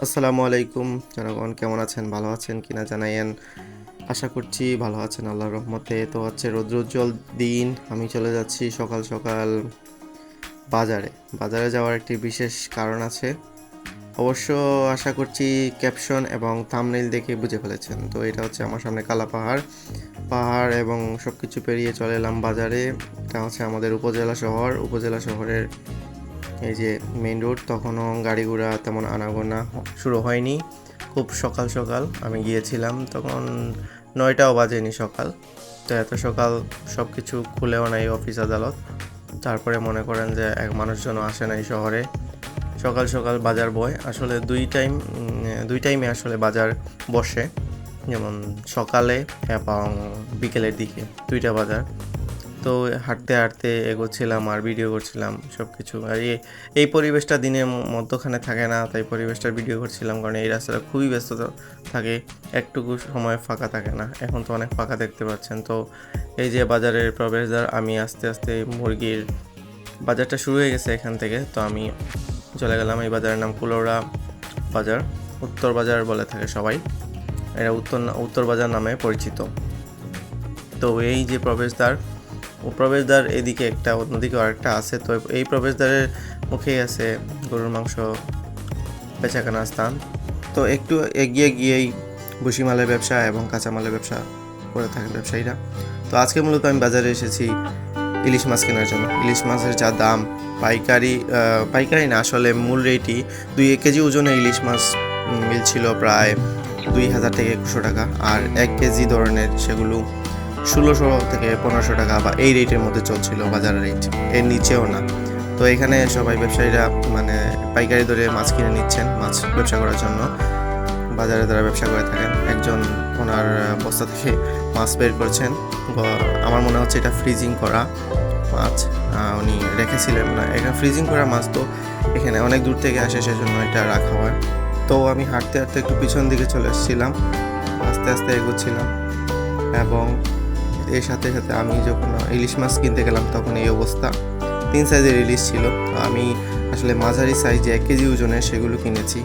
আসসালামু আলাইকুম। জনগণ, কেমন আছেন? ভালো আছেন কিনা জানাইয়েন। আশা করছি ভালো আছেন, আল্লাহর রহমতে। তো হচ্ছে রৌদ্রোজ্জ্বল দিন। আমি চলে যাচ্ছি সকাল সকাল বাজারে। বাজারে যাওয়ার একটি বিশেষ কারণ আছে। অবশ্য আশা করছি ক্যাপশন এবং থামনেইল দেখে বুঝে ফেলেছেন। তো এটা হচ্ছে আমার সামনে কালা পাহাড়। পাহাড় এবং সব কিছু পেরিয়ে চলে এলাম বাজারে। এটা হচ্ছে আমাদের উপজেলা শহর। উপজেলা শহরের এই যে মেইন রোড তখনও গাড়ি ঘোড়া তেমন আনাগোনা শুরু হয়নি। খুব সকাল সকাল আমি গিয়েছিলাম, তখন নয়টাও বাজেনি সকাল। তো এত সকাল সব কিছু খুলেও নাই অফিস আদালত। তারপরে মনে করেন যে এক মানুষজনও আসে নাই শহরে। সকাল সকাল বাজার বয়। আসলে দুই টাইম দুই টাইমে আসলে বাজার বসে। যেমন সকালে এবং বিকেলের দিকে, দুইটা বাজার। তো হাঁটতে হাঁটতে এগোচ্ছিলাম আর ভিডিও করছিলাম সব কিছু আর এই পরিবেশটা দিনের মধ্যখানে থাকে না, তাই পরিবেশটার ভিডিও করছিলাম কারণ এই রাস্তাটা খুবই ব্যস্ত থাকে, একটুকু সময় ফাঁকা থাকে না। এখন তো অনেক ফাঁকা দেখতে পাচ্ছেন। তো এই যে বাজারের প্রবেশদ্বার, আমি আস্তে আস্তে মুরগির বাজারটা শুরু হয়ে গেছে এখান থেকে। তো আমি চলে গেলাম এই বাজারের নাম কুলোড়া বাজার, উত্তর বাজার বলে থাকে সবাই। এটা উত্তর উত্তর বাজার নামে পরিচিত। তো এই যে প্রবেশদ্বার প্রবেশদ্বার এদিকে একটা, অন্যদিকে আরেকটা আছে। তো এই প্রবেশদ্বারের মুখেই আছে গরুর মাংস বেচাকেনার স্থান। তো একটু এগিয়ে গিয়েই ভুসিমালের ব্যবসা এবং কাঁচামালের ব্যবসা করে থাকে ব্যবসায়ীরা। তো আজকে মূলত আমি বাজারে এসেছি ইলিশ মাছ কেনার জন্য। ইলিশ মাছের যা দাম, পাইকারি পাইকারি না, আসলে মূল রেটই দুই এক কেজি ওজনে ইলিশ মাছ মিলছিল প্রায় দুই হাজার থেকে একুশশো টাকা। আর এক কেজি ধরনের সেগুলো ষোলোশো থেকে পনেরোশো টাকা বা এই রেটের মধ্যে চলছিল বাজার রেট। এর নিচেও না। তো এখানে সবাই ব্যবসায়ীরা মানে পাইকারি দরে মাছ কিনে নিচ্ছেন, মাছ ব্যবসা করার জন্য। বাজারে তারা ব্যবসা করে থাকেন। একজন ওনার বস্তা থেকে মাছ বের করছেন। আমার মনে হচ্ছে এটা ফ্রিজিং করা মাছ। উনি রেখেছিলেন না। এটা ফ্রিজিং করা মাছ তো এখানে অনেক দূর থেকে আসে, সেজন্য এটা রাখা হয়। তো আমি হাঁটতে হাঁটতে একটু পিছন দিকে চলে এসেছিলাম। আস্তে আস্তে এগোচ্ছিলাম এবং এর সাথে সাথে আমি যখন ইলিশ মাছ কিনতে গেলাম, তখন এই অবস্থা। তিন সাইজের ইলিশ ছিল। আমি আসলে মাঝারি সাইজে এক কেজি ওজনের সেগুলো কিনেছি।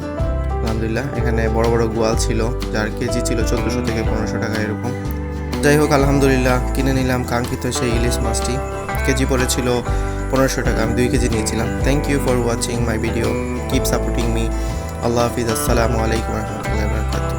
আলহামদুলিল্লাহ, এখানে বড় বড় গোয়াল ছিল, যার কেজি ছিল চোদ্দোশো থেকে পনেরোশো টাকা এরকম। যাই হোক, আলহামদুলিল্লাহ, কিনে নিলাম কাঙ্ক্ষিত সেই ইলিশ মাছটি। কেজি পড়েছিল পনেরোশো টাকা, আমি দুই কেজি নিয়েছিলাম। Thank you for watching my video keep supporting me আল্লাহ হাফিজ, আসসালামু আলাইকুম রহমতুল্লাহ